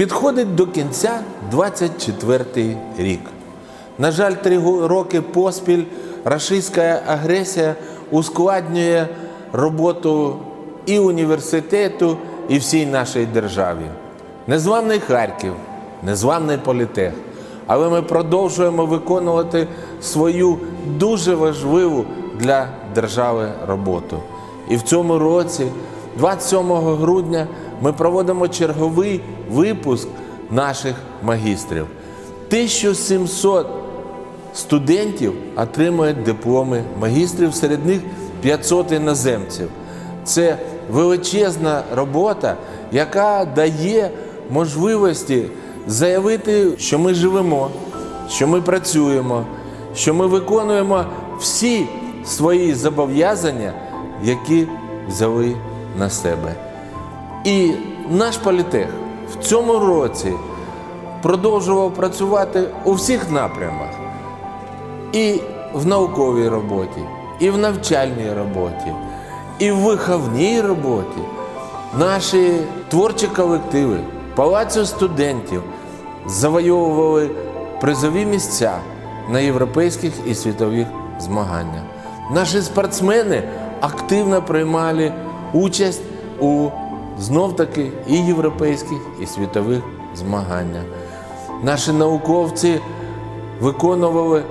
Підходить до кінця 24-й рік. На жаль, три роки поспіль рашистська агресія ускладнює роботу і університету, і всій нашій державі. Незламний Харків, незламний політех. Але ми продовжуємо виконувати свою дуже важливу для держави роботу. І в цьому році, 27 грудня, ми проводимо черговий випуск наших магістрів. 1700 студентів отримують дипломи магістрів, серед них 500 іноземців. Це величезна робота, яка дає можливості заявити, що ми живемо, що ми працюємо, що ми виконуємо всі свої зобов'язання, які взяли на себе. І наш політех в цьому році продовжував працювати у всіх напрямах і в науковій роботі, і в навчальній роботі, і в виховній роботі. Наші творчі колективи, палацу студентів завойовували призові місця на європейських і світових змаганнях. Наші спортсмени активно приймали участь у знов-таки і європейських, і світових змаганнях. Наші науковці виконували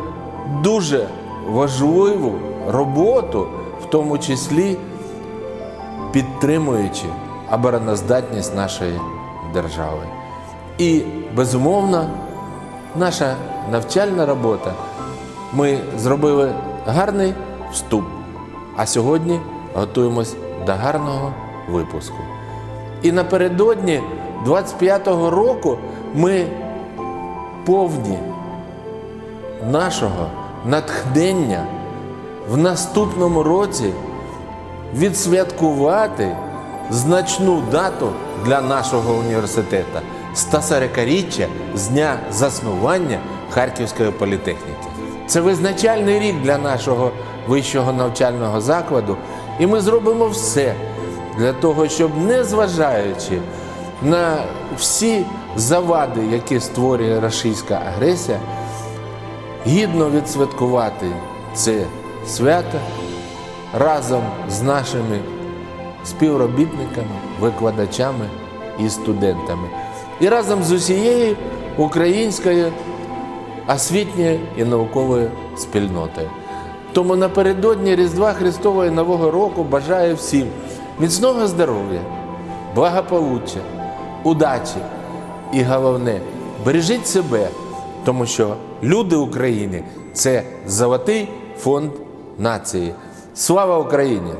дуже важливу роботу, в тому числі підтримуючи обороноздатність нашої держави. І, безумовно, наша навчальна робота. Ми зробили гарний вступ, а сьогодні готуємось до гарного випуску. І напередодні 25-го року ми повні нашого натхнення в наступному році відсвяткувати значну дату для нашого університету 140-річчя з дня заснування Харківської політехніки. Це визначальний рік для нашого вищого навчального закладу, і ми зробимо все для того, щоб, незважаючи на всі завади, які створює рашистська агресія, гідно відсвяткувати це свято разом з нашими співробітниками, викладачами і студентами, і разом з усією українською освітньою і науковою спільнотою. Тому напередодні Різдва Христового і Нового року бажаю всім міцного здоров'я, благополуччя, удачі і головне, бережіть себе, тому що люди України це золотий фонд нації. Слава Україні!